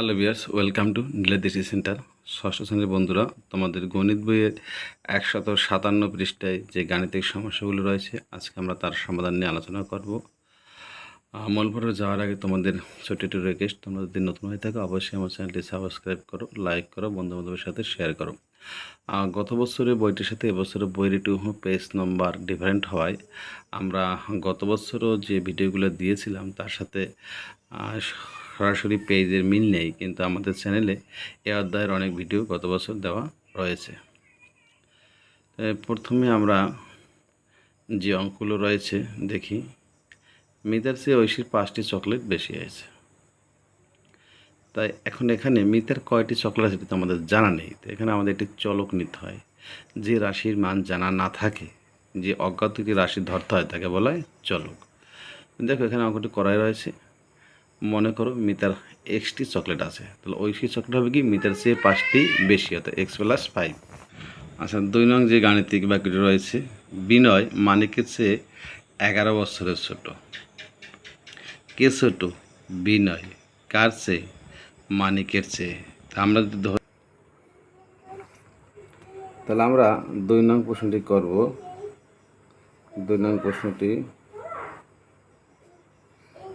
Hello bears welcome to Niladeshi centre ষষ্ঠ শ্রেণির বন্ধুরা তোমাদের গণিত বইয়ের একশত সাতান্ন পৃষ্ঠায় যে গাণিতিক সমস্যাগুলো রয়েছে আজকে আমরা তার সমাধান নিয়ে আলোচনা করব। আহ, মূল পর্বে যাওয়ার আগে তোমাদের ছোট একটু রিকোয়েস্ট তোমরা যদি নতুন হয়ে থাকো অবশ্যই আমার চ্যানেলটি সাবস্ক্রাইব করো লাইক করো বন্ধু বান্ধবের সাথে শেয়ার করো। গত বছরের বইটির সাথে এবছরের বইয়ের একটু পেজ নম্বর ডিফারেন্ট হওয়ায় আমরা গত বছরও যে ভিডিওগুলো দিয়েছিলাম তার সাথে সরাসরি পেজের মিল নেই, কিন্তু আমাদের চ্যানেলে এ অধ্যায়ের অনেক ভিডিও গত বছর দেওয়া রয়েছে। প্রথমে আমরা যে অঙ্কগুলো রয়েছে দেখি। মিতার চেয়ে ঐশীর পাঁচটি চকলেট বেশি আছে তাই এখন এখানে মিতার কয়টি চকলেট আছে সেটা আমাদের জানা নেই। তো এখানে আমাদের একটি চলক নিতে হয়। যে রাশির মান জানা না থাকে, যে অজ্ঞাত একটি রাশি ধরতে হয় তাকে বলা হয় চলক। দেখো এখানে অঙ্কটি করাই রয়েছে। মনে করো মিতার এক্সটি চকলেট আছে। তাহলে ঐশী চকলেট হবে কি? মিতার চেয়ে পাঁচটি বেশি হতো এক্স প্লাস ফাইভ আচ্ছা দুই নং যে গাণিতিক বাক্যটি রয়েছে, বিনয় মানিকের চেয়ে এগারো বছরের ছোট। কে ছোট? বিনয়। কার চেয়ে? মানিকের চেয়ে। আমরা যদি তাহলে আমরা দুই নং প্রশ্নটি করব। দুই নং প্রশ্নটি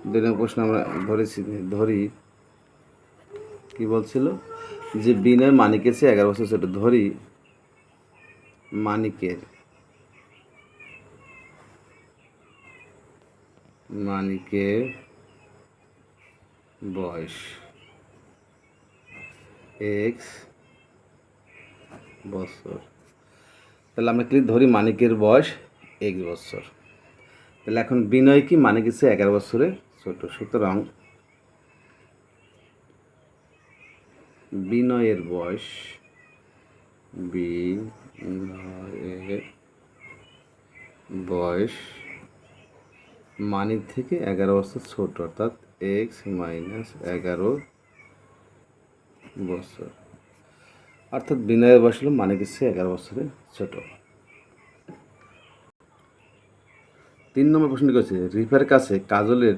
দুই নং প্রশ্ন আমরা ধরেছি, ধরি। কি বলছিল? যে বিনয় মানিকের চেয়ে এগারো বছর ছোট, ধরি। মানিকের। মানিকের বয়স এক্স বছর। তাহলে আমরা কি ধরি মানিকের বয়স এক বছর। তাহলে এখন বিনয় কি মানিকের চেয়ে এগারো বছরে ছোট। সুতরাং বিনয়ের বয়স বিনয়ের বয়স মানিক থেকে এগারো বছর ছোট, অর্থাৎ এক্স মাইনাস এগারো বছর। অর্থাৎ বিনয়ের বয়স হলো মানিকের চেয়ে এগারো বছরের ছোট। তিন নম্বর প্রশ্ন করেছে রিফের কাছে কাজলের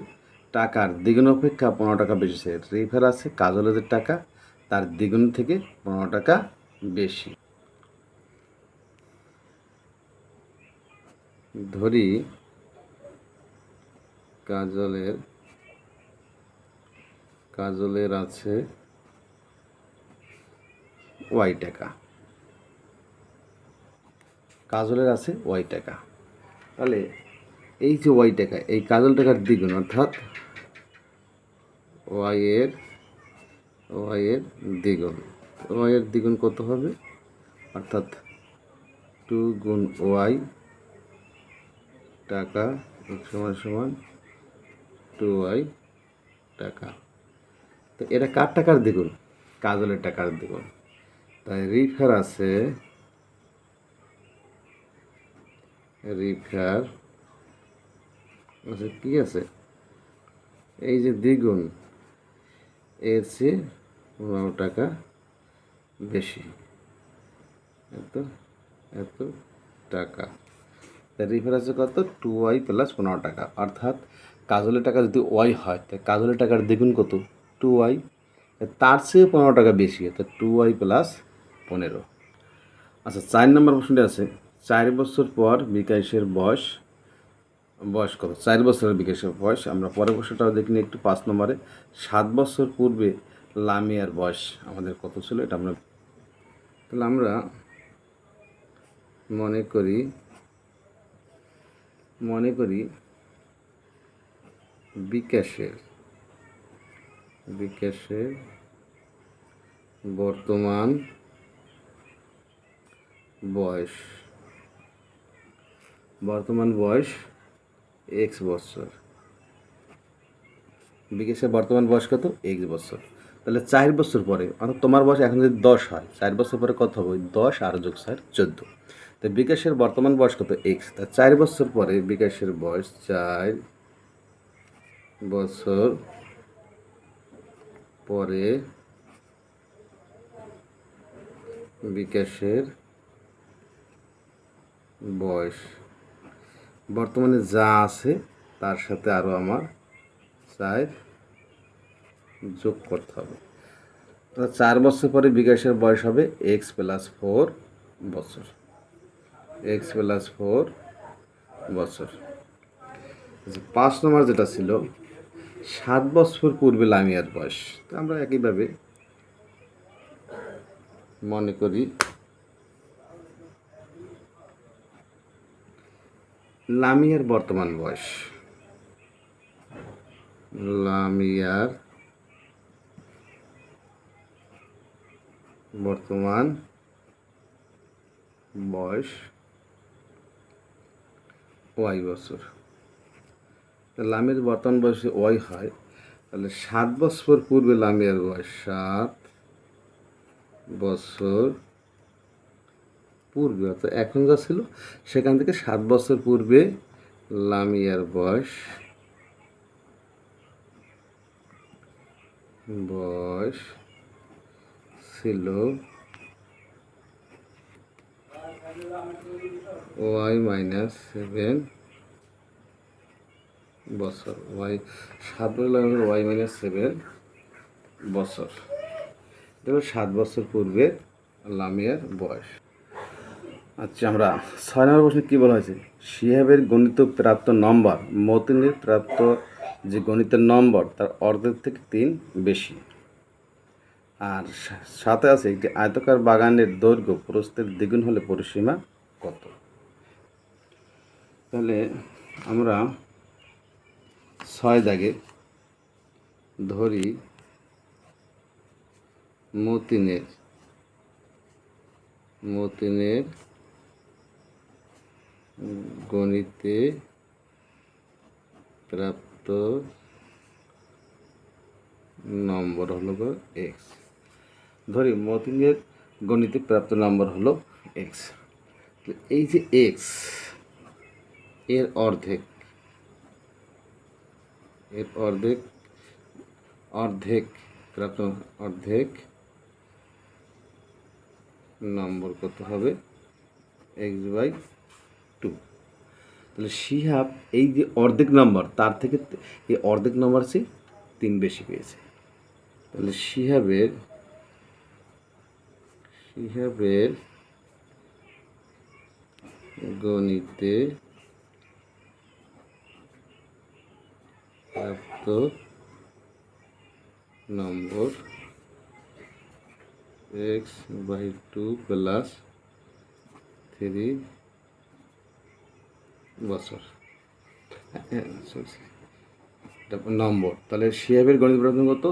টাকার দ্বিগুণ অপেক্ষা পনেরো টাকা বেশি। আছে রিফের আছে কাজলের টাকা, তার দ্বিগুণ থেকে পনেরো টাকা বেশি। ধরি কাজলের কাজলের আছে ওয়াই টাকা। কাজলের আছে ওয়াই টাকা। তাহলে এই যে ওয়াই টাকা, এই কাজল টাকার দ্বিগুণ, অর্থাৎ ওয়াই এর ওয়াই এর দ্বিগুণ। ওয়াই এর দ্বিগুণ কত হবে? অর্থাৎ টু গুণ ওয়াই টাকা সমান সমান টু ওয়াই টাকা। তো এটা কার টাকার দ্বিগুণ? কাজলের টাকার দ্বিগুণ। তাই রিফার আছে, রিফার আচ্ছা কি আছে? এই যে দ্বিগুণ, এর চেয়ে পনেরো টাকা বেশি। এত এত টাকা। তার রিফার আছে কত? টু ওয়াই প্লাস পনেরো টাকা। অর্থাৎ কাজলের টাকা যদি ওয়াই হয় তাই কাজলের টাকার দ্বিগুণ কত? টু ওয়াই তার চেয়ে পনেরো টাকা বেশি অর্থাৎ টু ওয়াই প্লাস পনেরো। আচ্ছা চার নম্বর প্রশ্নটি আছে। চার বছর পর বিকাশের বয়স বয়স কত? চার বছরের বিকাশের বয়স। আমরা পরের বছরটাও দেখিনি একটু পাঁচ নম্বরে। সাত বছর পূর্বে লামিয়ার বয়স আমাদের কত ছিল এটা আমরা তাহলে আমরা মনে করি মনে করি বিকাশের বিকাশের বর্তমান বয়স বর্তমান বয়স এক্স বছর বিকাশের বর্তমান বয়স কত? এক্স বছর তাহলে চার বছর পরে অর্থাৎ তোমার বয়স এখন যদি দশ হয়, চার বছর পরে কত হবে? দশ আর যোগ চার, চোদ্দ। তো বিকাশের বর্তমান বয়স কত? এক্স তা চার বছর পরে বিকাশের বয়স চার বছর পরে বিকাশের বয়স বর্তমানে যা আছে, তার সাথে আরও আমার চার যোগ করতে হবে। অর্থাৎ চার বছর পরে বিকাশের বয়স হবে এক্স প্লাস ফোর বছর। এক্স প্লাস ফোর বছর। পাঁচ নম্বর যেটা ছিল, সাত বছর পূর্বে লামিয়ার বয়স। তো আমরা একইভাবে মনে করি লামিয়ার বর্তমান বয়স। লামিয়ার বর্তমান বয়স ওয়াই বছর। লামিয়ার বর্তমান বয়সে ওয়াই হয়, তাহলে সাত বছর পূর্বে লামিয়ার বয়স সাত বছর পূর্বে, অর্থাৎ এখন যা ছিল, সেখান থেকে সাত বছর পূর্বে লামিয়ার বয়স বয়স ছিল ওয়াই মাইনাস সেভেন বছর, ওয়াই, সাত বছর ওয়াই মাইনাস সেভেন বছর। দেখো সাত বছর পূর্বে লামিয়ার বয়স। আচ্ছা আমরা ছয় নম্বর প্রশ্নে কী বলা হয়েছে? শিহাবের গণিত প্রাপ্ত নম্বর, মতিনের প্রাপ্ত যে গণিতের নম্বর, তার অর্ধেক থেকে তিন বেশি। আর সাথে আছে একটি আয়তকার বাগানের দৈর্ঘ্য, প্রস্থের দ্বিগুণ হলে পরিসীমা কত? তাহলে আমরা ছয় দাগে ধরি মতিনের মতিনের গণিতে প্রাপ্ত নম্বর হলো এক্স ধরি, মতিনের গণিতে প্রাপ্ত নম্বর হলো এক্স তো এই যে এক্সের অর্ধেক এর অর্ধেক অর্ধেক, প্রাপ্ত অর্ধেক নম্বর কত হবে? এক্স বাই টু তাহলে শিহাব এই যে অর্ধেক নম্বর তার থেকে এই অর্ধেক নম্বর সে তিন বেশি পেয়েছে। তাহলে শিহাবের শিহাবের গণিতে প্রাপ্ত নম্বর X by two plus three বছর হ্যাঁ. তারপর নম্বর। তাহলে শিয়াবের গণিত প্রশ্ন কত?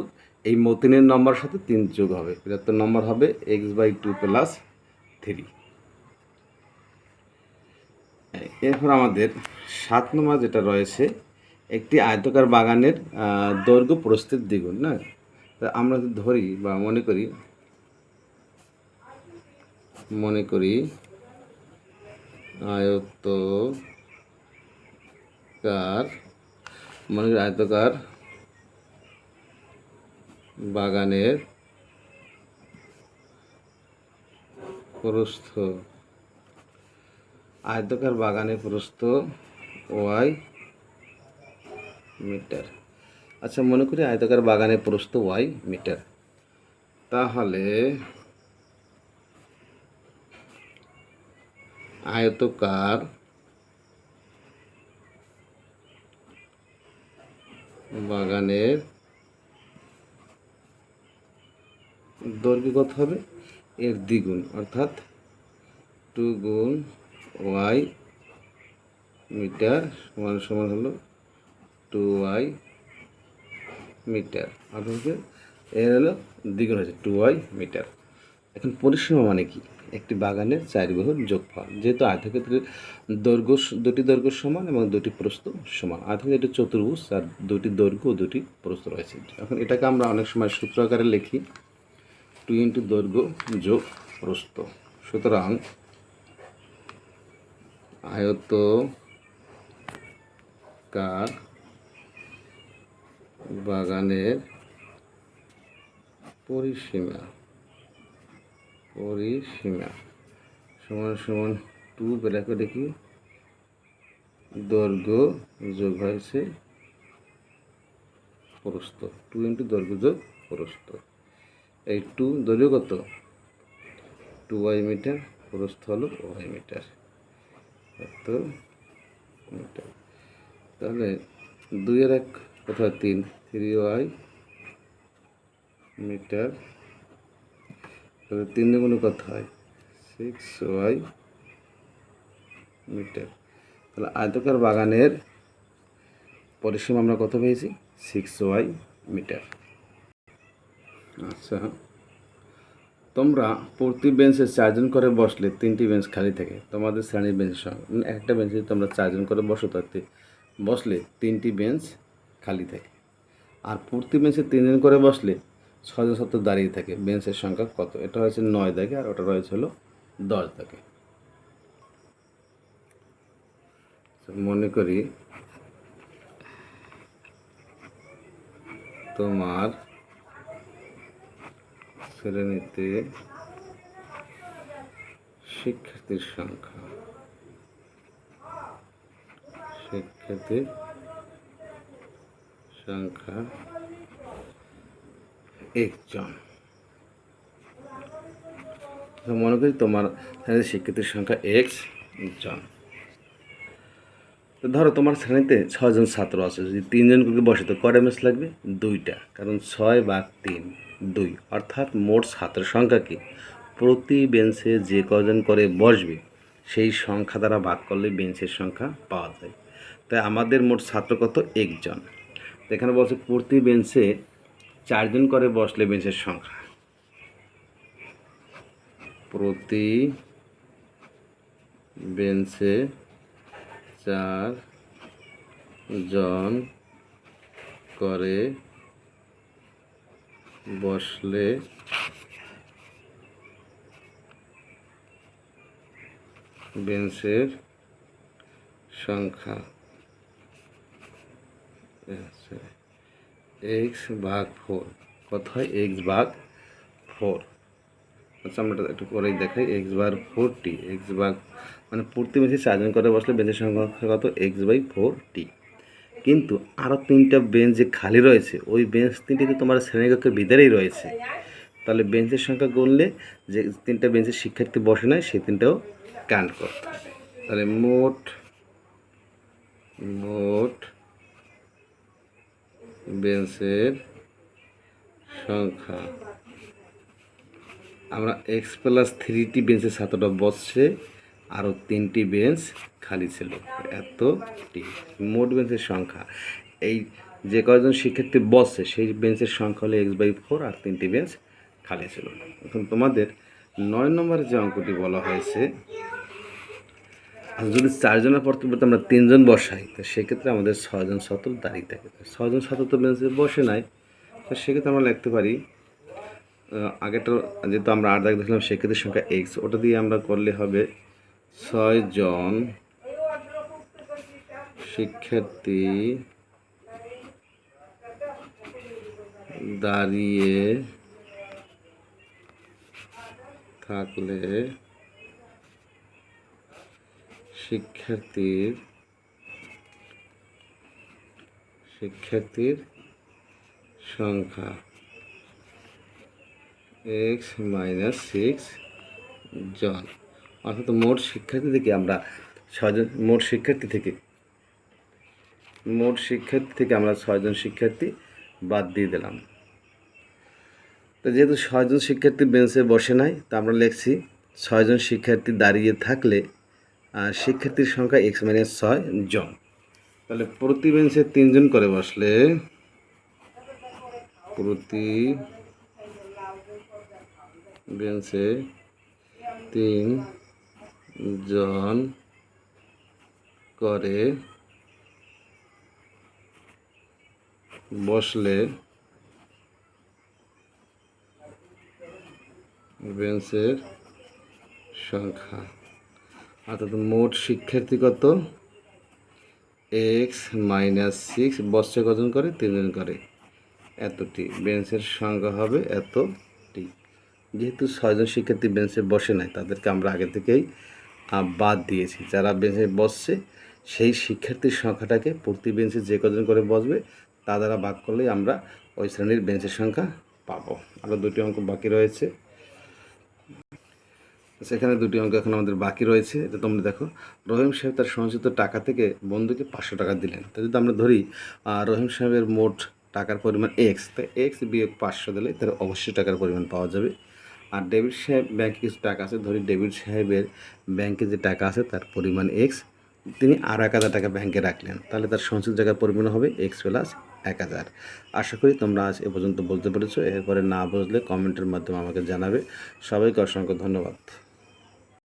এই মতিনের নম্বর সাথে তিন যোগ হবে। বৃহত্তর নম্বর হবে X by two plus three এরপর আমাদের সাত নম্বর যেটা রয়েছে, একটি আয়তকার বাগানের দৈর্ঘ্য প্রস্তুত দ্বিগুণ, না? তা আমরা যদি ধরি বা মনে করি মনে করি আয়তকার, মনে করি আয়তকার বাগানের প্রস্থ। আয়তকার বাগানের প্রস্থ ওয়াই মিটার। আচ্ছা মনে করি আয়তকার বাগানের প্রস্থ ওয়াই মিটার। তাহলে আয়তকার বাগানের দৈর্ঘ্য কত হবে এর দ্বিগুণ, অর্থাৎ টু গুণ ওয়াই মিটার সমান সমান হলো টু ওয়াই মিটার। অর্থাৎ এর হলো দ্বিগুণ হয়েছে টু ওয়াই মিটার। এখন পরিসীমা মানে কি? একটি বাগানের চার বাহুর যোগফল, যেহেতু আয়তক্ষেত্রের দৈর্ঘ্য দুটি দৈর্ঘ্য সমান এবং দুটি প্রস্থ সমান। আয়তক্ষেত্রে চতুর্ভুজ আর দুটি দৈর্ঘ্য দুটি প্রস্থ রয়েছে। এখন এটাকে আমরা অনেক সময় সূত্র আকারে লিখি। টু ইন্টু দৈর্ঘ্য যোগ প্রস্থ। সুতরাং আয়ত কার বাগানের পরিসীমা পরিসীমা। সমান সমান টু বেলাকে দেখি। দৈর্ঘ্য যোগ হয়েছে প্রস্থ। টু ইন্টু দৈর্ঘ্য যোগ প্রস্থ। এই টু দৈর্ঘ্য কত? টু ওয়াই মিটার প্রস্থ হলো ওয়াই মিটার কত মিটার তাহলে দুইয়ের এক কোথায়? তিন। থ্রি ওয়াই মিটার তাহলে তিন দুগুণে কত হয়? সিক্স ওয়াই মিটার তাহলে আয়তকার বাগানের পরিসীমা আমরা কত পেয়েছি? সিক্স ওয়াই মিটার আচ্ছা। তোমরা প্রতি বেঞ্চে চারজন করে বসলে তিনটি বেঞ্চ খালি থাকে। তোমাদের শ্রেণির বেঞ্চের সঙ্গে মানে একটা বেঞ্চে তোমরা চারজন করে বসো তাতে বসলে তিনটি বেঞ্চ খালি থাকে। আর প্রতি বেঞ্চে তিনজন করে বসলে ছজন সত্তর দাঁড়িয়ে থাকে। বেঞ্চের সংখ্যা কত? এটা হয়েছে নয় দাগে আর ওটা রয়েছে হলো দশ দাগে। মনে করি তোমার শ্রেণীতে শিক্ষার্থীর সংখ্যা। শিক্ষার্থীর সংখ্যা একজন। মনে করি তোমার শ্রেণীতে শিক্ষার্থীর সংখ্যা এক্স জন। তো ধরো তোমার শ্রেণীতে ছজন ছাত্র আছে, যদি তিনজন করে বসে, তো কটা বেঞ্চ লাগবে? দুইটা। কারণ ছয় বা তিন, দুই। অর্থাৎ মোট ছাত্রের সংখ্যা কি? প্রতি বেঞ্চে যে কজন করে বসবে, সেই সংখ্যা দ্বারা ভাগ করলে বেঞ্চের সংখ্যা পাওয়া যায়। তাই আমাদের মোট ছাত্র কত? একজন। এখানে বলছে প্রতি বেঞ্চে চারজন করে বসলে বেঞ্চের সংখ্যা। প্রতি বেঞ্চে চার জন করে বসলে বেঞ্চের সংখ্যা। এক্স ভাগ ফোর। কত হয়? এক্স ভাগ ফোর। আচ্ছা আমরা একটু পরেই দেখাই। এক্স বার ফোর টি এক্স ভাগ মানে প্রতি বেঞ্চে চারজন করে বসলে বেঞ্চের সংখ্যা কত? এক্স বাই ফোর টি কিন্তু আরও তিনটা বেঞ্চ যে খালি রয়েছে, ওই বেঞ্চ তিনটি তো তোমার শ্রেণীকক্ষের ভিতরেই রয়েছে। তাহলে বেঞ্চের সংখ্যা গুনলে যে তিনটা বেঞ্চের শিক্ষার্থী বসে নেয় সেই তিনটাও কাউন্ট করতে হবে। তাহলে মোট মোট বেঞ্চের সংখ্যা। আমরা এক্স প্লাস থ্রিটি বেঞ্চের ছাত্রটা বসছে আরও তিনটি বেঞ্চ খালি ছিল। এতটি মোট বেঞ্চের সংখ্যা। এই যে কয়জন শিক্ষার্থী বসছে, সেই বেঞ্চের সংখ্যা হলো এক্স বাই ফোর আর তিনটি বেঞ্চ খালি ছিল। এখন তোমাদের নয় নম্বরের যে অঙ্কটি বলা হয়েছে যদি চারজনের পরিবর্তে আমরা তিনজন বসাই তো সেক্ষেত্রে আমাদের ছয়জন সতর দাঁড়িয়ে থাকে। ছয়জন সতর তো বেঞ্চে বসে নাই তো সেক্ষেত্রে আমরা লিখতে পারি আহ, আগেরটা যেহেতু আমরা আট দাগ দেখলাম সেক্ষেত্রে সংখ্যা এক্স ওটা দিয়ে আমরা করলে হবে ছয় জন শিক্ষার্থী দাঁড়িয়ে থাকলে শিক্ষার্থীর শিক্ষার্থীর সংখ্যা এক্স মাইনাস সিক্স জন। অর্থাৎ মোট শিক্ষার্থী থেকে আমরা ছজন মোট শিক্ষার্থী থেকে, মোট শিক্ষার্থী থেকে আমরা ছয়জন শিক্ষার্থী বাদ দিয়ে দিলাম। তো যেহেতু ছয়জন শিক্ষার্থী বেঞ্চে বসে নাই, তা আমরা লিখছি, ছয়জন শিক্ষার্থী দাঁড়িয়ে থাকলে শিক্ষার্থীর সংখ্যা এক্স মাইনাস ছয় জন। তাহলে প্রতি বেঞ্চে তিনজন করে বসলে প্রতি বেঞ্চে তিন জন করে বসলে বেঞ্চের সংখ্যা অর্থাৎ মোট শিক্ষার্থী কত? এক্স মাইনাস সিক্স বসছে কজন করে তিনজন করে। এতটি, বেঞ্চের সংখ্যা হবে এতটি। যেহেতু ছয়জন শিক্ষার্থী বেঞ্চে বসে নাই, তাদেরকে আমরা আগে থেকেই বাদ দিয়েছি। যারা বেঞ্চে বসছে, সেই শিক্ষার্থীর সংখ্যাটাকে প্রতি বেঞ্চে যে কজন করে বসবে, তা দ্বারা ভাগ করলেই আমরা ওই শ্রেণির বেঞ্চের সংখ্যা পাবো। আরও দুটি অঙ্ক বাকি রয়েছে। সেখানে দুটি অঙ্ক এখন আমাদের বাকি রয়েছে। এটা তোমরা দেখো। রহিম সাহেব তার সঞ্চিত টাকা থেকে বন্ধুকে পাঁচশো টাকা দিলেন। তো যদি আমরা ধরি রহিম সাহেবের মোট টাকার পরিমাণ এক্স তো এক্স বিয়োগ পাঁচশো দিলে তার অবশ্যই টাকার পরিমাণ পাওয়া যাবে। আর ডেবিট সাহেব ব্যাংকে কিছু টাকা আছে। ধরি ডেবিট সাহেবের ব্যাংকে যে টাকা আছে তার পরিমাণ এক্স তিনি আর এক হাজার টাকা ব্যাংকে রাখলেন। তাহলে তার সঞ্চিত জায়গার পরিমাণ হবে এক্স প্লাস এক হাজার। আশা করি তোমরা আজ এ পর্যন্ত বলতে পেরেছ। এরপরে না বুঝলে কমেন্টের মাধ্যমে আমাকে জানাবে। সবাইকে অসংখ্য ধন্যবাদ।